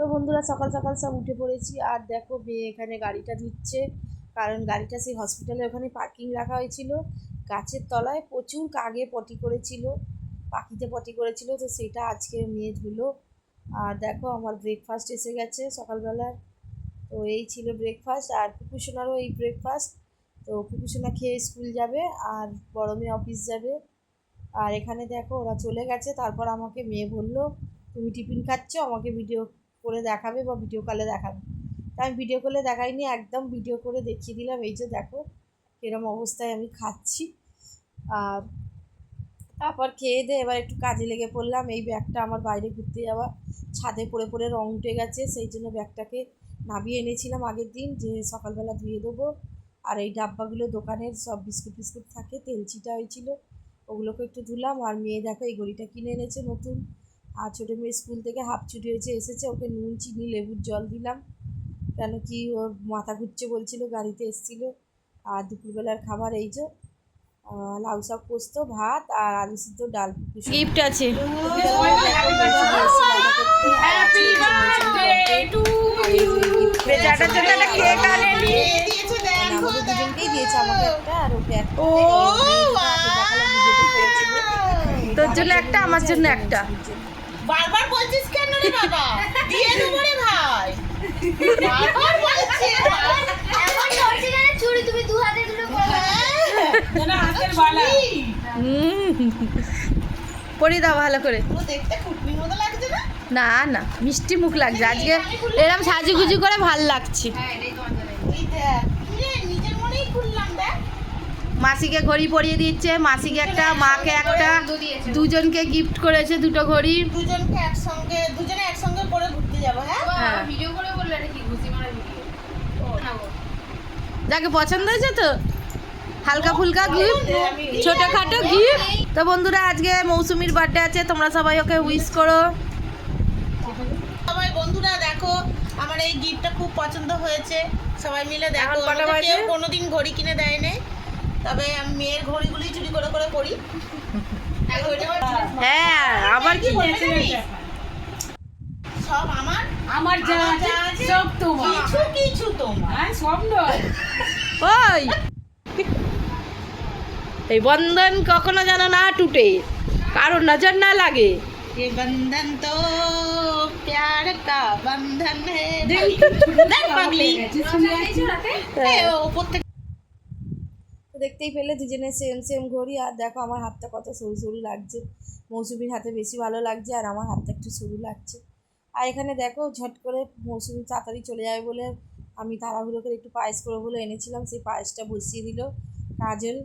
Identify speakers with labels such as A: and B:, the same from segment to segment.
A: তো বন্ধুরা সকাল সকাল সব উঠে পড়েছি। আর দেখো মেয়ে এখানে গাড়িটা ধুচ্ছে। কারণ গাড়িটা সেই হসপিটালে ওখানে পার্কিং রাখা হয়েছিল। গাছের তলায় প্রচুর কাগে পটি করেছিল। পাখিতে পটি করেছিল। তো সেটা আজকে মেয়ে ধুলো। আর দেখো আমার ব্রেকফাস্ট এসে গেছে সকালবেলার তো এই ছিল ব্রেকফাস্ট আর কুকুসোনারও এই ব্রেকফাস্ট তো কুকুসোনা খেয়ে স্কুল যাবে আর বড় মেয়ে অফিস যাবে। আর এখানে দেখো ওরা চলে গেছে। তারপর আমাকে মেয়ে বলল, তুমি টিফিন খাচ্ছ? আমাকে ভিডিও করে দেখাবে বা ভিডিও কলে দেখাবে। তা আমি ভিডিও কলে দেখাইনি, একদম ভিডিও করে দেখিয়ে দিলাম। এই যে দেখো এরম অবস্থায় আমি খাচ্ছি। আর তারপর খেয়ে দিয়ে এবার একটু কাজে লেগে পড়লাম। এই ব্যাগটা আমার বাইরে ঘুরতে যাওয়া, ছাদে পড়ে পড়ে রং উঠে গেছে, সেই জন্য ব্যাগটাকে নামিয়ে এনেছিলাম আগের দিন যে সকালবেলা ধুয়ে দেবো। আর এই ডাব্বাগুলো দোকানের সব বিস্কুট ফিস্কুট থাকে তেল চিটা হয়েছিল, ওগুলোকে একটু ধুলাম। আর মেয়ে দেখো, এই ঘড়িটা কিনে এনেছে নতুন। আর ছোটো মেয়ে স্কুল থেকে হাফ ছুটি হয়েছে এসেছে ওকে নুন চিনি লেবুর জল দিলাম। কেন কি ওর মাথা ঘুরছে বলছিল গাড়িতে এসেছিল। আর দুপুরবেলার খাবার এই যে লাউ শাক পোস্ত ভাত আর আলু সিদ্ধ ডাল গিফট আছে। বেচাটার জন্য একটা কেক আনেনি। আমাদের দুজনকেই দিয়েছে আমাকে একটা আর ওকে একটা তোর জন্য একটা আমার জন্য একটা।
B: বারবার বলছিস কেন রে বাবা? দিয়ে দেবো রে ভাই। বারবার বলছিস
C: এখন ধরছি না চুড়ি তুমি দু হাতে দুটো করো।
A: পরি দাও ভালো করে।
B: না?
A: না মিষ্টি মুখ লাগছে। আজকে এরকম সাজুগুজু করে ভালো লাগছে।
C: হ্যাঁ এটাই তোমার জন্য
B: এই দেখ কি রে নিজের মনেই খুললাম দেখ
A: মাসিকে ঘড়ি পরিয়ে দিচ্ছে মাসিকে একটা মাকে একটা দুজনকে গিফট করেছে দুটো ঘড়ি।
B: দুজনকে একসঙ্গে দুজনে একসঙ্গে করে ঘুরতে যাব হ্যাঁ।
C: ভিডিও করে বললে কি ঘুষি মারা ভিডিও
A: যাকে পছন্দ হয়েছে তো হালকা ফুলকা গিফট ছোটখাটো গিফট তো বন্ধুরা আজকে মৌসুমির বার্থডে আছে তোমরা সবাই ওকে উইশ করো।
B: সবাই বন্ধুরা দেখো আমার এই গিফটটা খুব পছন্দ হয়েছে। সবাই মিলে দেখো কেউ কোনোদিন ঘড়ি কিনে দেয়নি। তবে আমি মেয়ের ঘড়িগুলি চুরি করে করে পড়ি এই ঘড়িটা আমার
A: হ্যাঁ আবার কি
B: সব আমার
D: আমার যা
B: আমার
D: আছে
B: যা আছে,
D: সব তোমার
B: কিছু কিছু তোমার
D: হ্যাঁ সব নয়
A: ওই এই বন্ধন কখনো যেন না টুটে কারো নজর না লাগে
B: ये बंधन तो प्यार का बंधन है
A: দেখতেই পেলে দুজনে সেম সেম ঘড়ি। আর দেখো, আমার হাতটা কত সরু সরু লাগছে। মৌসুমির হাতে বেশি ভালো লাগছে, আর আমার হাতটা একটু সরু লাগছে। আর এখানে দেখো, ঝট করে মৌসুমি তাড়াতাড়ি চলে যাবে বলে আমি তাড়াহুড়ো একটু পায়েস করে বলে এনেছিলাম। সেই পায়েসটা বসিয়ে দিল। কাজল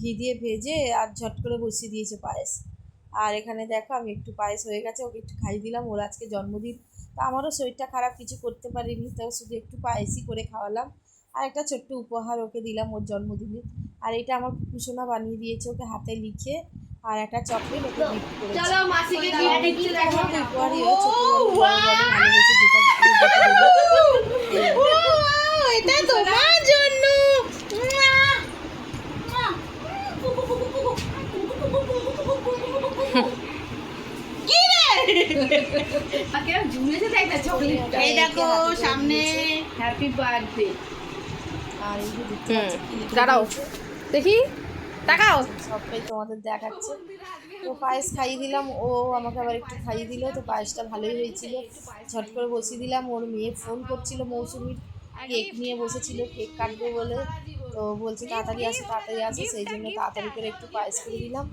A: ঘি দিয়ে ভেজে আর ঝট করে বসিয়ে দিয়েছে পায়েস। আর এখানে দেখো, আমি একটু পায়েস হয়ে গেছে, ওকে একটু খাইয়ে দিলাম। ওর আজকে জন্মদিন। তা আমারও শরীরটা খারাপ, কিছু করতে পারিনি। তাও শুধু একটু পায়েসই করে খাওয়ালাম। আর একটা ছোট্ট উপহার ওকে দিলাম ওর জন্মদিনে। আর এটা আমার কুসোনা বানিয়ে দিয়েছে ওকে হাতে লিখে। আর একটা চকলেট ওকে গিফট করেছে।
C: চলো মাসিকে গিয়ে দেখি দেখো
A: উপহারই
B: এটা তোমার জন্য। এই দেখো সামনে।
C: হ্যাপি বার্থডে
A: আর এই যে দেখতে পাচ্ছ
D: দাঁড়াও। দেখি তাকাও।
A: সবটাই তোমাদের দেখাচ্ছে। তো পায়েস খাইয়ে দিলাম ও আমাকে আবার একটু খাইয়ে দিল তো পায়েসটা ভালোই হয়েছিল। ঝট করে বসিয়ে দিলাম ওর মেয়ে ফোন করছিল মৌসুমির কেক নিয়ে বসেছিল কেক কাটবে বলে। তো বলছে তাড়াতাড়ি আসে তাড়াতাড়ি আসে। সেই জন্য তাড়াতাড়ি করে একটু পায়েস করে দিলাম।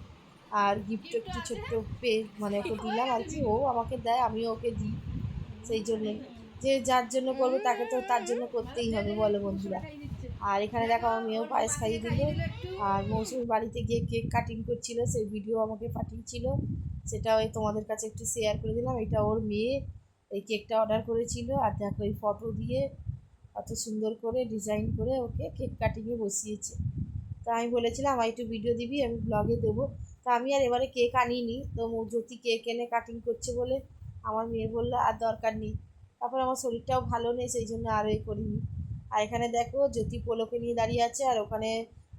A: আর গিফট একটু ছোট্ট পে মানে ওকে দিলাম আর কি। ও আমাকে দেয় আমিও ওকে দিই। সেই জন্যে। যে যার জন্য করবে তাকে তো তার জন্য করতেই হবে বলো বন্ধুরা। আর এখানে দেখো আমার মেয়েও পায়েস খাইয়ে দিল। আর মৌসুমি বাড়িতে গিয়ে কেক কাটিং করছিল, সেই ভিডিও আমাকে পাঠিয়েছিল। সেটা ওই তোমাদের কাছে একটু শেয়ার করে দিলাম। এটা ওর মেয়ে, এই কেকটা অর্ডার করেছিল। আর দেখো এই ফটো দিয়ে অত সুন্দর করে ডিজাইন করে ওকে কেক কাটিংয়ে বসিয়েছে। তা আমি বলেছিলাম আমার একটু ভিডিও দিবি, আমি ব্লগে দেবো। তা আমি আর এবারে কেক আনিনি। তো জ্যোতি কেক এনে কাটিং করছে বলে আমার মেয়ে বলল, আর দরকার নেই। তারপর আমার শরীরটাও ভালো নেই, সেই জন্য আরও এ করিনি। আর এখানে দেখো জ্যোতি পোলোকে নিয়ে দাঁড়িয়ে আছে, আর ওখানে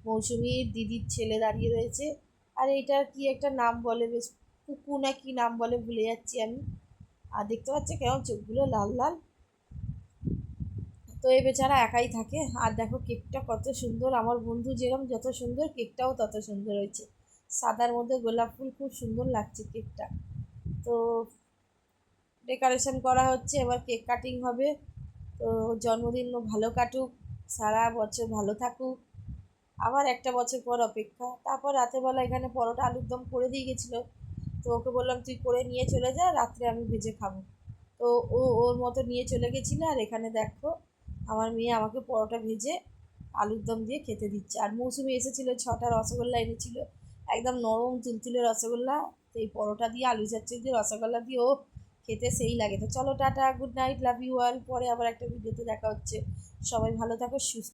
A: মৌসুমীর দিদির ছেলে দাঁড়িয়ে রয়েছে। আর এইটার কি একটা নাম বলে বেশ, কুকু না কি নাম বলে ভুলে যাচ্ছি আমি। আর দেখতে পাচ্ছে কেমন চোখগুলো লাল লাল। তো এ বেচারা একাই থাকে। আর দেখো কেকটা কত সুন্দর। আমার বন্ধু যেরকম যত সুন্দর, কেকটাও তত সুন্দর হয়েছে। সাদার মধ্যে গোলাপ ফুল খুব সুন্দর লাগছে কেকটা। তো ডেকোরেশন করা হচ্ছে, এবার কেক কাটিং হবে। তো জন্মদিন ভালো কাটুক, সারা বছর ভালো থাকুক। আবার একটা বছর পর অপেক্ষা। তারপর রাতেরবেলা এখানে পরোটা আলুর দম করে দিয়ে গেছিল। তো ওকে বললাম, তুই করে নিয়ে চলে যা, রাত্রে আমি ভেজে খাব। তো ও ওর মতো নিয়ে চলে গেছিল। আর এখানে দেখো, আমার মেয়ে আমাকে পরোটা ভেজে আলুর দম দিয়ে খেতে দিচ্ছে। আর মৌসুমি এসেছিল ছটা রসগোল্লা এনেছিল। একদম নরম, তুলতুলে রসগোল্লা। এই পরোটা দিয়ে, আলু চাচ্ছি দিয়ে, রসগোল্লা দিয়ে ও খেতে সেই লাগে। তো চলো ta ta good night love you all পরে আবার একটা ভিডিওতে দেখা হচ্ছে। সবাই ভালো থাকো, সুস্থ